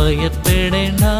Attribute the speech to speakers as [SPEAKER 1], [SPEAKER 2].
[SPEAKER 1] பயப்படனா